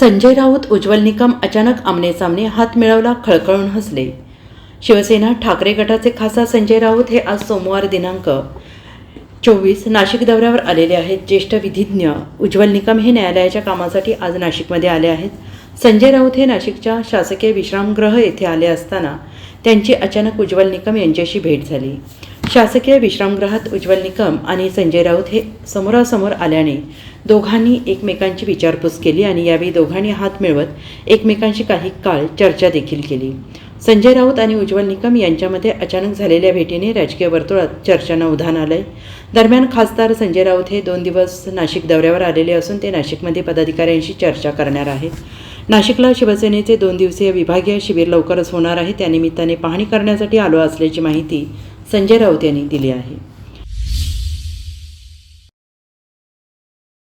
संजय राऊत उज्ज्वल निकम अचानक आमनेसामने हात मिळवला खळखळून हसले. शिवसेना ठाकरे गटाचे खासदार संजय राऊत हे आज सोमवार दिनांक चोवीस नाशिक दौऱ्यावर आलेले आहेत. ज्येष्ठ विधिज्ञ उज्ज्वल निकम हे न्यायालयाच्या कामासाठी आज नाशिकमध्ये आले आहेत. संजय राऊत हे नाशिकच्या शासकीय विश्रामगृह येथे आले असताना त्यांची अचानक उज्ज्वल निकम यांच्याशी भेट झाली. शासकीय विश्रामगृहात उज्ज्वल निकम आणि संजय राऊत हे समोरासमोर आल्याने दोघांनी एकमेकांची विचारपूस केली आणि यावेळी दोघांनी हात मिळवत एकमेकांशी काही काळ चर्चा देखील केली. संजय राऊत आणि उज्ज्वल निकम यांच्यामध्ये अचानक झालेल्या भेटीने राजकीय वर्तुळात चर्चांना उधाण आलंय. दरम्यान खासदार संजय राऊत हे दोन दिवस नाशिक दौऱ्यावर आलेले असून ते नाशिकमध्ये पदाधिकाऱ्यांशी चर्चा करणार आहेत. नाशिकला शिवसेनेचे दोन दिवसीय विभागीय शिबिर लवकरच होणार आहे. त्यानिमित्ताने पाहणी करण्यासाठी आलो असल्याची माहिती संजय राऊत यांनी दिली आहे.